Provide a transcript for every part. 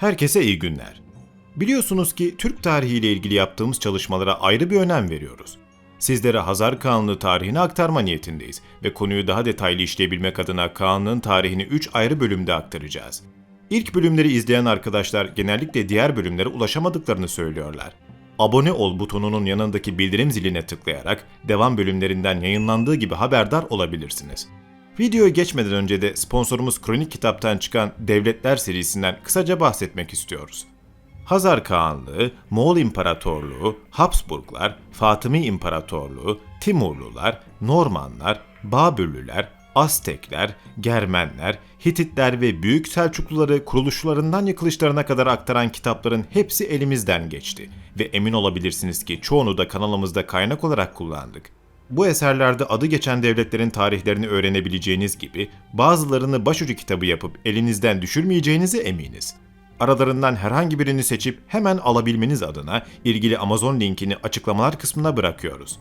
Herkese iyi günler. Biliyorsunuz ki Türk tarihi ile ilgili yaptığımız çalışmalara ayrı bir önem veriyoruz. Sizlere Hazar Kağanlığı tarihini aktarma niyetindeyiz ve konuyu daha detaylı işleyebilmek adına Kağanlığın tarihini 3 ayrı bölümde aktaracağız. İlk bölümleri izleyen arkadaşlar genellikle diğer bölümlere ulaşamadıklarını söylüyorlar. Abone ol butonunun yanındaki bildirim ziline tıklayarak devam bölümlerinden yayınlandığı gibi haberdar olabilirsiniz. Videoya geçmeden önce de sponsorumuz Kronik Kitap'tan çıkan Devletler serisinden kısaca bahsetmek istiyoruz. Hazar Kağanlığı, Moğol İmparatorluğu, Habsburglar, Fatımi İmparatorluğu, Timurlular, Normanlar, Babürlüler, Aztekler, Germenler, Hititler ve Büyük Selçukluları kuruluşlarından yıkılışlarına kadar aktaran kitapların hepsi elimizden geçti ve emin olabilirsiniz ki çoğunu da kanalımızda kaynak olarak kullandık. Bu eserlerde adı geçen devletlerin tarihlerini öğrenebileceğiniz gibi bazılarını başucu kitabı yapıp elinizden düşürmeyeceğinize eminiz. Aralarından herhangi birini seçip hemen alabilmeniz adına ilgili Amazon linkini açıklamalar kısmına bırakıyoruz.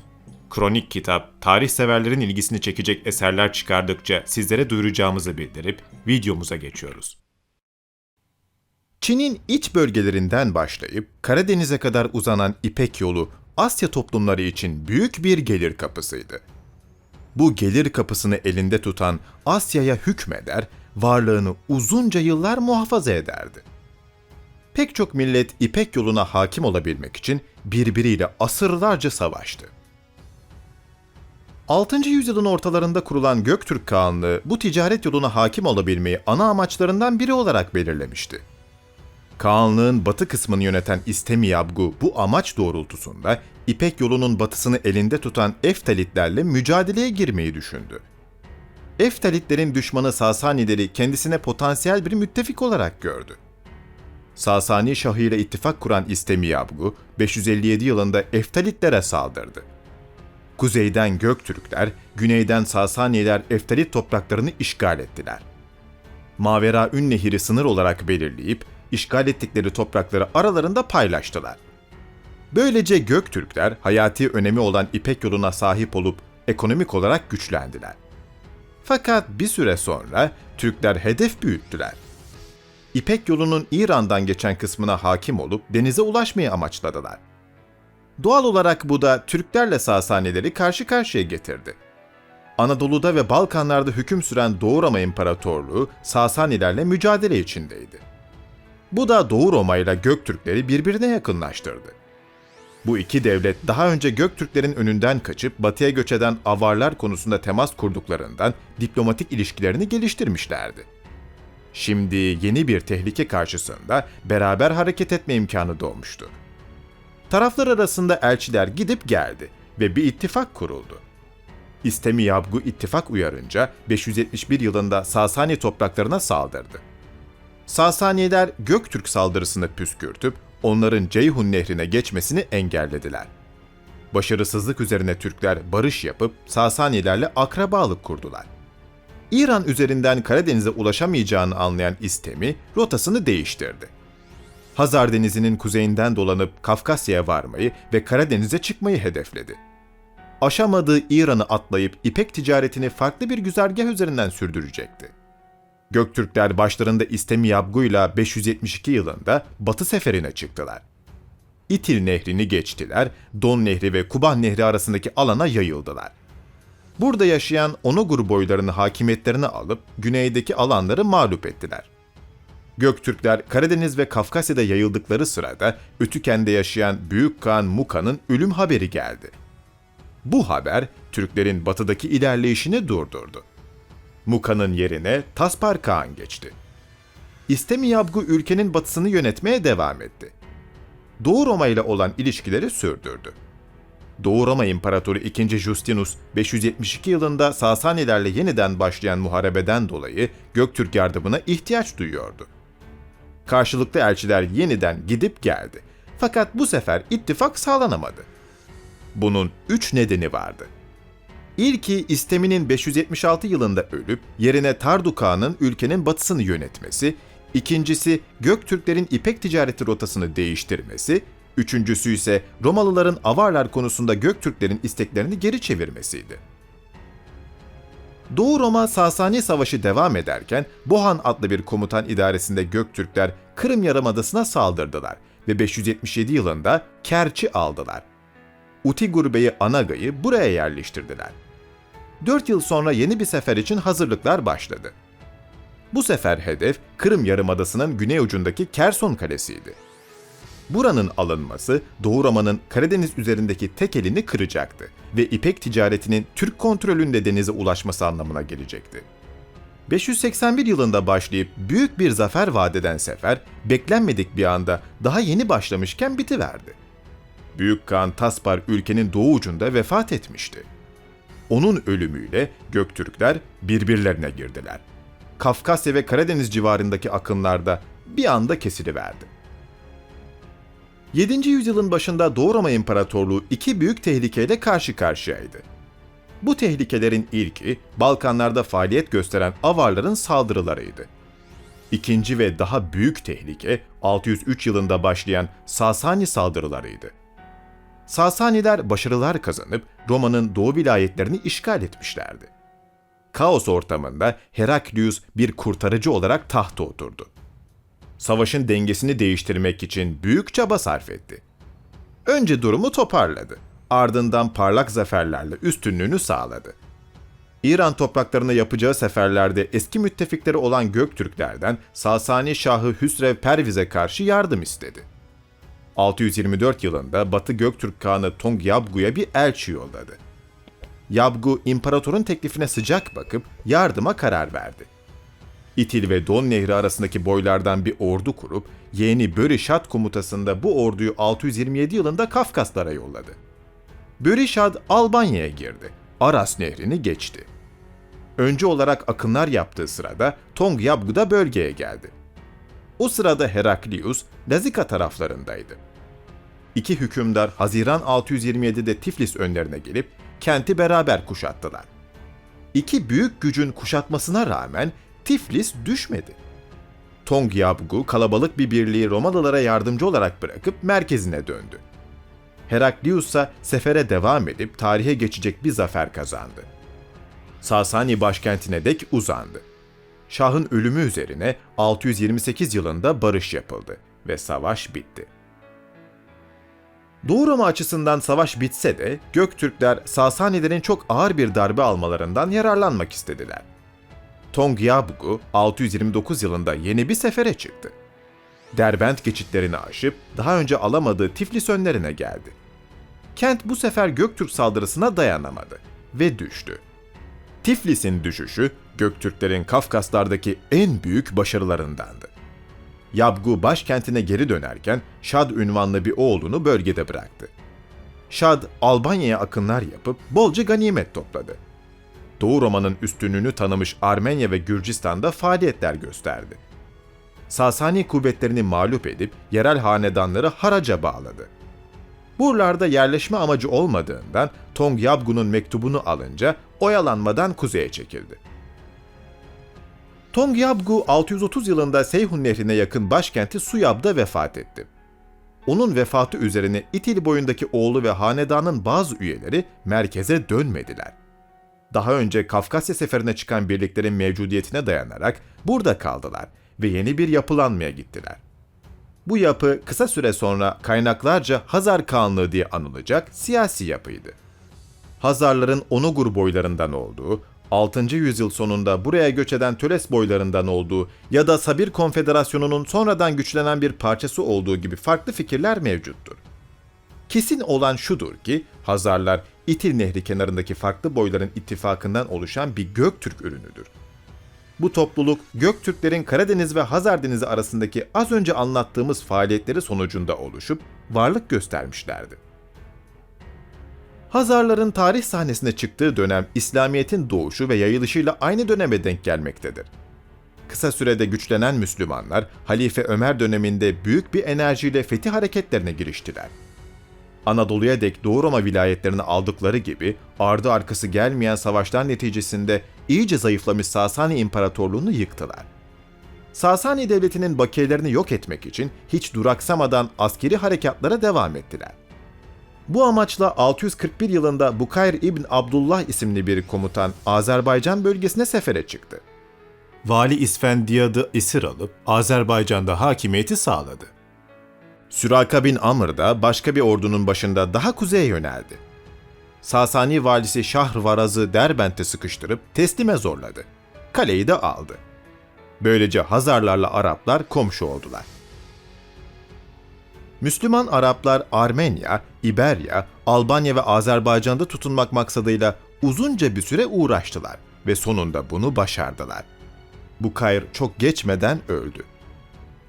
Kronik kitap, tarih severlerin ilgisini çekecek eserler çıkardıkça sizlere duyuracağımızı bildirip videomuza geçiyoruz. Çin'in iç bölgelerinden başlayıp Karadeniz'e kadar uzanan İpek yolu Asya toplumları için büyük bir gelir kapısıydı. Bu gelir kapısını elinde tutan Asya'ya hükmeder, varlığını uzunca yıllar muhafaza ederdi. Pek çok millet İpek yoluna hakim olabilmek için birbiriyle asırlarca savaştı. 6. yüzyılın ortalarında kurulan Göktürk Kağanlığı bu ticaret yoluna hakim olabilmeyi ana amaçlarından biri olarak belirlemişti. Kağanlığın batı kısmını yöneten İstemiyabgu bu amaç doğrultusunda İpek yolunun batısını elinde tutan Eftalitlerle mücadeleye girmeyi düşündü. Eftalitlerin düşmanı Sasanileri kendisine potansiyel bir müttefik olarak gördü. Sasani Şahı ile ittifak kuran İstemiyabgu 557 yılında Eftalitlere saldırdı. Kuzeyden Göktürkler, güneyden Sasaniler Eftalit topraklarını işgal ettiler. Mavera Ün Nehri sınır olarak belirleyip işgal ettikleri toprakları aralarında paylaştılar. Böylece Göktürkler hayati önemi olan İpek yoluna sahip olup ekonomik olarak güçlendiler. Fakat bir süre sonra Türkler hedef büyüttüler. İpek yolunun İran'dan geçen kısmına hakim olup denize ulaşmayı amaçladılar. Doğal olarak bu da Türklerle Sasanileri karşı karşıya getirdi. Anadolu'da ve Balkanlarda hüküm süren Doğu Roma İmparatorluğu Sasanilerle mücadele içindeydi. Bu da Doğu Roma ile Göktürkleri birbirine yakınlaştırdı. Bu iki devlet daha önce Göktürklerin önünden kaçıp batıya göç eden avarlar konusunda temas kurduklarından diplomatik ilişkilerini geliştirmişlerdi. Şimdi yeni bir tehlike karşısında beraber hareket etme imkanı doğmuştu. Taraflar arasında elçiler gidip geldi ve bir ittifak kuruldu. İstemi Yabgu ittifak uyarınca 571 yılında Sasani topraklarına saldırdı. Sasaniler Göktürk saldırısını püskürtüp onların Ceyhun nehrine geçmesini engellediler. Başarısızlık üzerine Türkler barış yapıp Sasanilerle akrabalık kurdular. İran üzerinden Karadeniz'e ulaşamayacağını anlayan İstemi rotasını değiştirdi. Hazar Denizi'nin kuzeyinden dolanıp Kafkasya'ya varmayı ve Karadeniz'e çıkmayı hedefledi. Aşamadığı İran'ı atlayıp İpek ticaretini farklı bir güzergah üzerinden sürdürecekti. Göktürkler başlarında İstemiyabgu'yla 572 yılında Batı seferine çıktılar. İtil nehrini geçtiler, Don Nehri ve Kuban Nehri arasındaki alana yayıldılar. Burada yaşayan Onogur boylarını hakimiyetlerine alıp güneydeki alanları mağlup ettiler. Göktürkler Karadeniz ve Kafkasya'da yayıldıkları sırada Ötüken'de yaşayan Büyük Kağan Muka'nın ölüm haberi geldi. Bu haber Türklerin batıdaki ilerleyişini durdurdu. Muka'nın yerine Taspar Kağan geçti. İstemiyabgu ülkenin batısını yönetmeye devam etti. Doğu Roma ile olan ilişkileri sürdürdü. Doğu Roma İmparatoru II. Justinus 572 yılında Sasanilerle yeniden başlayan muharebeden dolayı Göktürk yardımına ihtiyaç duyuyordu. Karşılıklı elçiler yeniden gidip geldi. Fakat bu sefer ittifak sağlanamadı. Bunun üç nedeni vardı. İlki İstemi'nin 576 yılında ölüp yerine Tardu Kağan'ın ülkenin batısını yönetmesi, ikincisi Göktürklerin İpek ticareti rotasını değiştirmesi, üçüncüsü ise Romalıların Avarlar konusunda Göktürklerin isteklerini geri çevirmesiydi. Doğu Roma Sasani Savaşı devam ederken Bohan adlı bir komutan idaresinde Göktürkler Kırım Yarımadası'na saldırdılar ve 577 yılında Kerç'i aldılar. Utigur Bey'i Anaga'yı buraya yerleştirdiler. 4 yıl sonra yeni bir sefer için hazırlıklar başladı. Bu sefer hedef Kırım Yarımadası'nın güney ucundaki Kerson Kalesi'ydi. Buranın alınması Doğu Roma'nın Karadeniz üzerindeki tek elini kıracaktı ve İpek ticaretinin Türk kontrolünde denize ulaşması anlamına gelecekti. 581 yılında başlayıp büyük bir zafer vadeden sefer beklenmedik bir anda daha yeni başlamışken bitiverdi. Büyük Kağan Taspar ülkenin doğu ucunda vefat etmişti. Onun ölümüyle Göktürkler birbirlerine girdiler. Kafkasya ve Karadeniz civarındaki akınlarda bir anda kesiliverdi. 7. yüzyılın başında Doğu Roma İmparatorluğu iki büyük tehlikeyle karşı karşıyaydı. Bu tehlikelerin ilki Balkanlarda faaliyet gösteren Avarların saldırılarıydı. İkinci ve daha büyük tehlike 603 yılında başlayan Sasani saldırılarıydı. Sasaniler başarılar kazanıp Roma'nın doğu vilayetlerini işgal etmişlerdi. Kaos ortamında Heraklius bir kurtarıcı olarak tahta oturdu. Savaşın dengesini değiştirmek için büyük çaba sarf etti. Önce durumu toparladı. Ardından parlak zaferlerle üstünlüğünü sağladı. İran topraklarına yapacağı seferlerde eski müttefikleri olan Göktürklerden Sasani Şahı Hüsrev Perviz'e karşı yardım istedi. 624 yılında Batı Göktürk Kağanı Tong Yabgu'ya bir elçi yolladı. Yabgu, imparatorun teklifine sıcak bakıp yardıma karar verdi. İtil ve Don Nehri arasındaki boylardan bir ordu kurup yeğeni Börişat komutasında bu orduyu 627 yılında Kafkaslara yolladı. Börişad Albanya'ya girdi. Aras Nehri'ni geçti. Önce olarak akınlar yaptığı sırada Tong Yabgu da bölgeye geldi. O sırada Heraklius Lazika taraflarındaydı. İki hükümdar Haziran 627'de Tiflis önlerine gelip kenti beraber kuşattılar. İki büyük gücün kuşatmasına rağmen Tiflis düşmedi. Tong Yabgu kalabalık bir birliği Romalılara yardımcı olarak bırakıp merkezine döndü. Heraklius ise sefere devam edip tarihe geçecek bir zafer kazandı. Sasani başkentine dek uzandı. Şahın ölümü üzerine 628 yılında barış yapıldı ve savaş bitti. Doğu Roma açısından savaş bitse de Göktürkler Sasanilerin çok ağır bir darbe almalarından yararlanmak istediler. Tong Yabgu 629 yılında yeni bir sefere çıktı. Derbent geçitlerini aşıp daha önce alamadığı Tiflis önlerine geldi. Kent bu sefer Göktürk saldırısına dayanamadı ve düştü. Tiflis'in düşüşü Göktürklerin Kafkaslardaki en büyük başarılarındandı. Yabgu başkentine geri dönerken Şad ünvanlı bir oğlunu bölgede bıraktı. Şad, Albanya'ya akınlar yapıp bolca ganimet topladı. Doğu Roma'nın üstünlüğünü tanımış Armenya ve Gürcistan'da faaliyetler gösterdi. Sasani kuvvetlerini mağlup edip yerel hanedanları haraca bağladı. Buralarda yerleşme amacı olmadığından Tong Yabgu'nun mektubunu alınca oyalanmadan kuzeye çekildi. Tong Yabgu 630 yılında Seyhun Nehri'ne yakın başkenti Suyab'da vefat etti. Onun vefatı üzerine İtil boyundaki oğlu ve hanedanın bazı üyeleri merkeze dönmediler. Daha önce Kafkasya seferine çıkan birliklerin mevcudiyetine dayanarak burada kaldılar ve yeni bir yapılanmaya gittiler. Bu yapı kısa süre sonra kaynaklarca Hazar Kağanlığı diye anılacak siyasi yapıydı. Hazarların Onugur boylarından olduğu, 6. yüzyıl sonunda buraya göç eden Töles boylarından olduğu ya da Sabir Konfederasyonu'nun sonradan güçlenen bir parçası olduğu gibi farklı fikirler mevcuttur. Kesin olan şudur ki Hazarlar İtil Nehri kenarındaki farklı boyların ittifakından oluşan bir Göktürk ürünüdür. Bu topluluk Göktürklerin Karadeniz ve Hazar Denizi arasındaki az önce anlattığımız faaliyetleri sonucunda oluşup varlık göstermişlerdi. Hazarların tarih sahnesine çıktığı dönem İslamiyet'in doğuşu ve yayılışıyla aynı döneme denk gelmektedir. Kısa sürede güçlenen Müslümanlar Halife Ömer döneminde büyük bir enerjiyle fetih hareketlerine giriştiler. Anadolu'ya dek Doğu Roma vilayetlerini aldıkları gibi ardı arkası gelmeyen savaşlar neticesinde iyice zayıflamış Sasani İmparatorluğunu yıktılar. Sasani Devleti'nin bakiyelerini yok etmek için hiç duraksamadan askeri harekatlara devam ettiler. Bu amaçla 641 yılında Bukayr İbn Abdullah isimli bir komutan Azerbaycan bölgesine sefere çıktı. Vali İsfendiyad'ı esir alıp Azerbaycan'da hakimiyeti sağladı. Süraka bin Amr da başka bir ordunun başında daha kuzeye yöneldi. Sasani valisi Şahrvaraz'ı Derbent'te sıkıştırıp teslime zorladı. Kaleyi de aldı. Böylece Hazarlarla Araplar komşu oldular. Müslüman Araplar Armenya, İberya, Albanya ve Azerbaycan'da tutunmak maksadıyla uzunca bir süre uğraştılar ve sonunda bunu başardılar. Bukayr çok geçmeden öldü.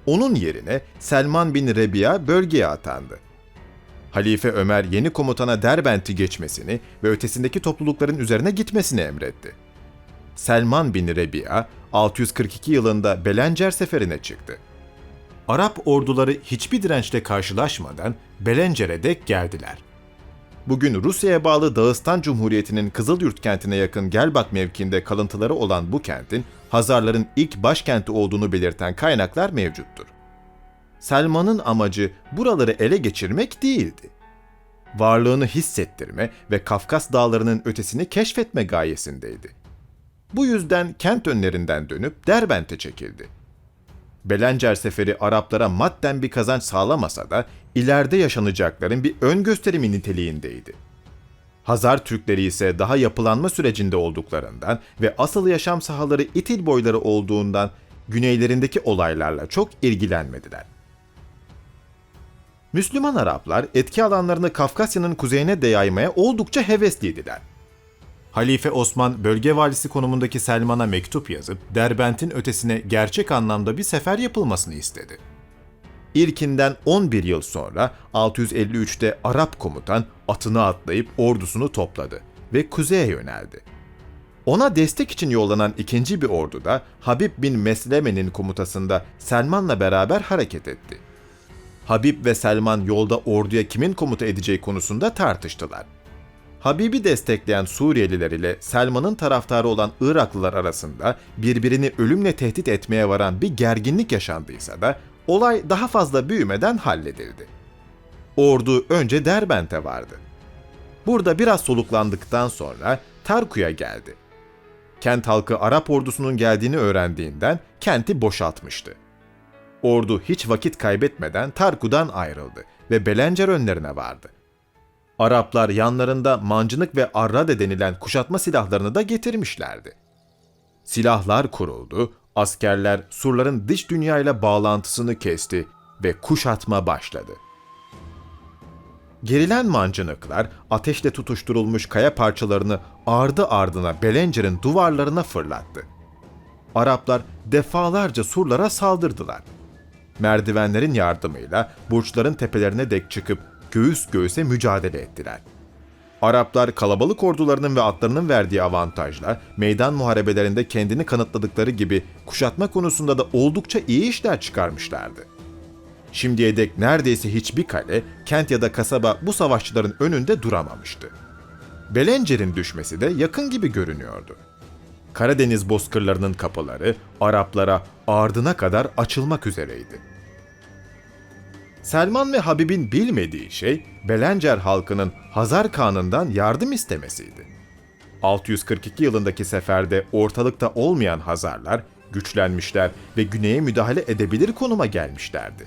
Onun yerine Selman bin Rebiya bölgeye atandı. Halife Ömer yeni komutana Derbent'i geçmesini ve ötesindeki toplulukların üzerine gitmesini emretti. Selman bin Rebiya 642 yılında Belencer seferine çıktı. Arap orduları hiçbir dirençle karşılaşmadan Belencer'e dek geldiler. Bugün Rusya'ya bağlı Dağıstan Cumhuriyeti'nin Kızılyurt kentine yakın Gelbak mevkiinde kalıntıları olan bu kentin Hazarların ilk başkenti olduğunu belirten kaynaklar mevcuttur. Selman'ın amacı buraları ele geçirmek değildi. Varlığını hissettirme ve Kafkas dağlarının ötesini keşfetme gayesindeydi. Bu yüzden kent önlerinden dönüp Derbent'e çekildi. Belencer seferi Araplara madden bir kazanç sağlamasa da ileride yaşanacakların bir ön gösterimi niteliğindeydi. Hazar Türkleri ise daha yapılanma sürecinde olduklarından ve asıl yaşam sahaları İtil boyları olduğundan güneylerindeki olaylarla çok ilgilenmediler. Müslüman Araplar etki alanlarını Kafkasya'nın kuzeyine de yaymaya oldukça hevesliydiler. Halife Osman bölge valisi konumundaki Selman'a mektup yazıp Derbent'in ötesine gerçek anlamda bir sefer yapılmasını istedi. İlkinden 11 yıl sonra 653'te Arap komutan atını atlayıp ordusunu topladı ve kuzeye yöneldi. Ona destek için yollanan ikinci bir ordu da Habib bin Mesleme'nin komutasında Selman'la beraber hareket etti. Habib ve Selman yolda orduya kimin komuta edeceği konusunda tartıştılar. Habib'i destekleyen Suriyeliler ile Selman'ın taraftarı olan Iraklılar arasında birbirini ölümle tehdit etmeye varan bir gerginlik yaşandıysa da olay daha fazla büyümeden halledildi. Ordu önce Derbent'e vardı. Burada biraz soluklandıktan sonra Tarku'ya geldi. Kent halkı Arap ordusunun geldiğini öğrendiğinden kenti boşaltmıştı. Ordu hiç vakit kaybetmeden Tarku'dan ayrıldı ve Belencer önlerine vardı. Araplar yanlarında mancınık ve arrade denilen kuşatma silahlarını da getirmişlerdi. Silahlar kuruldu, askerler surların dış dünyayla bağlantısını kesti ve kuşatma başladı. Gerilen mancınıklar ateşle tutuşturulmuş kaya parçalarını ardı ardına Belencer'in duvarlarına fırlattı. Araplar defalarca surlara saldırdılar. Merdivenlerin yardımıyla burçların tepelerine dek çıkıp göğüs göğüse mücadele ettiler. Araplar kalabalık ordularının ve atlarının verdiği avantajla meydan muharebelerinde kendini kanıtladıkları gibi kuşatma konusunda da oldukça iyi işler çıkarmışlardı. Şimdiye dek neredeyse hiçbir kale, kent ya da kasaba bu savaşçıların önünde duramamıştı. Belencer'in düşmesi de yakın gibi görünüyordu. Karadeniz bozkırlarının kapıları Araplara ardına kadar açılmak üzereydi. Selman ve Habib'in bilmediği şey Belencer halkının Hazar Kağan'ından yardım istemesiydi. 642 yılındaki seferde ortalıkta olmayan Hazarlar güçlenmişler ve güneye müdahale edebilir konuma gelmişlerdi.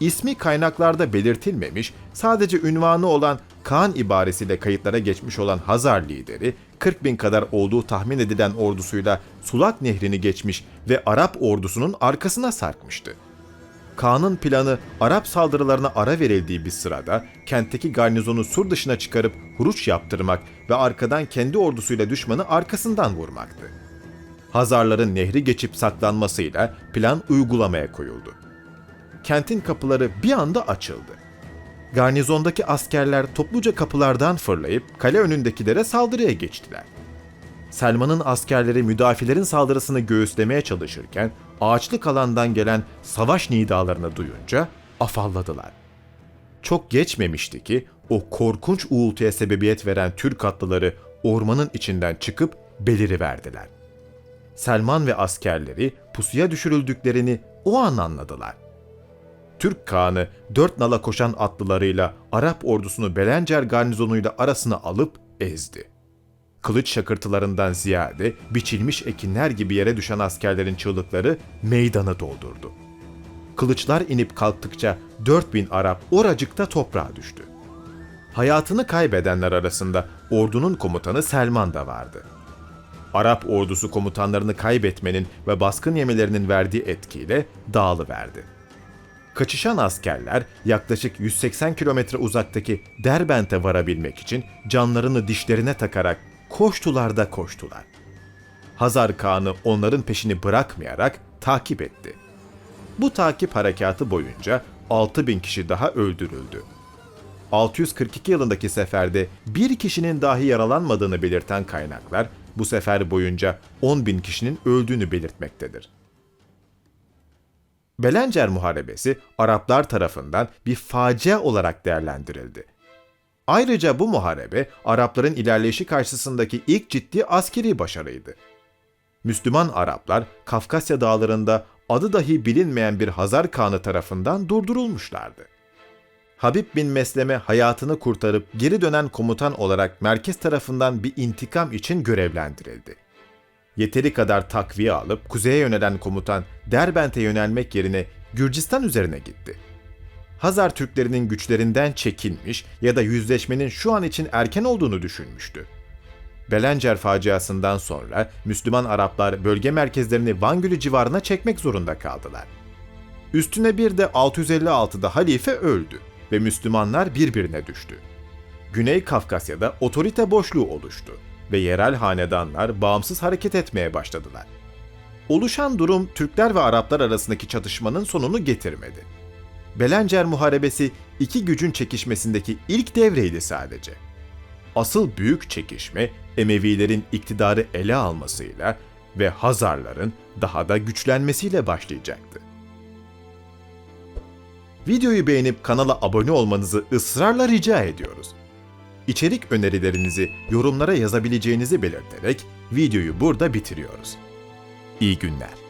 İsmi kaynaklarda belirtilmemiş, sadece ünvanı olan Kaan ibaresiyle kayıtlara geçmiş olan Hazar lideri, 40 bin kadar olduğu tahmin edilen ordusuyla Sulak Nehri'ni geçmiş ve Arap ordusunun arkasına sarkmıştı. Kaan'ın planı Arap saldırılarına ara verildiği bir sırada kentteki garnizonu sur dışına çıkarıp huruç yaptırmak ve arkadan kendi ordusuyla düşmanı arkasından vurmaktı. Hazarların nehri geçip saklanmasıyla plan uygulamaya koyuldu. Kentin kapıları bir anda açıldı. Garnizondaki askerler topluca kapılardan fırlayıp kale önündekilere saldırıya geçtiler. Selman'ın askerleri müdafilerin saldırısını göğüslemeye çalışırken ağaçlık alandan gelen savaş nidalarını duyunca afalladılar. Çok geçmemişti ki o korkunç uğultuya sebebiyet veren Türk atlıları ormanın içinden çıkıp beliri verdiler. Selman ve askerleri pusuya düşürüldüklerini o an anladılar. Türk Kağan'ı dört nala koşan atlılarıyla Arap ordusunu Belencer garnizonuyla arasına alıp ezdi. Kılıç şakırtılarından ziyade biçilmiş ekinler gibi yere düşen askerlerin çığlıkları meydanı doldurdu. Kılıçlar inip kalktıkça 4000 Arap oracıkta toprağa düştü. Hayatını kaybedenler arasında ordunun komutanı Selman da vardı. Arap ordusu komutanlarını kaybetmenin ve baskın yemelerinin verdiği etkiyle dağılıverdi. Kaçışan askerler yaklaşık 180 kilometre uzaktaki Derbent'e varabilmek için canlarını dişlerine takarak koştular da koştular. Hazar Kağan'ı onların peşini bırakmayarak takip etti. Bu takip harekatı boyunca 6000 kişi daha öldürüldü. 642 yılındaki seferde bir kişinin dahi yaralanmadığını belirten kaynaklar bu sefer boyunca 10 bin kişinin öldüğünü belirtmektedir. Belencer Muharebesi Araplar tarafından bir facia olarak değerlendirildi. Ayrıca bu muharebe Arapların ilerleyişi karşısındaki ilk ciddi askeri başarıydı. Müslüman Araplar Kafkasya dağlarında adı dahi bilinmeyen bir Hazar Kağanı tarafından durdurulmuşlardı. Habib bin Mesleme hayatını kurtarıp geri dönen komutan olarak merkez tarafından bir intikam için görevlendirildi. Yeteri kadar takviye alıp kuzeye yönelen komutan Derbent'e yönelmek yerine Gürcistan üzerine gitti. Hazar Türklerinin güçlerinden çekinmiş ya da yüzleşmenin şu an için erken olduğunu düşünmüştü. Belencer faciasından sonra Müslüman Araplar bölge merkezlerini Van Gölü civarına çekmek zorunda kaldılar. Üstüne bir de 656'da halife öldü ve Müslümanlar birbirine düştü. Güney Kafkasya'da otorite boşluğu oluştu ve yerel hanedanlar bağımsız hareket etmeye başladılar. Oluşan durum Türkler ve Araplar arasındaki çatışmanın sonunu getirmedi. Belencer Muharebesi iki gücün çekişmesindeki ilk devreydi sadece. Asıl büyük çekişme Emevilerin iktidarı ele almasıyla ve Hazarların daha da güçlenmesiyle başlayacaktı. Videoyu beğenip kanala abone olmanızı ısrarla rica ediyoruz. İçerik önerilerinizi yorumlara yazabileceğinizi belirterek videoyu burada bitiriyoruz. İyi günler.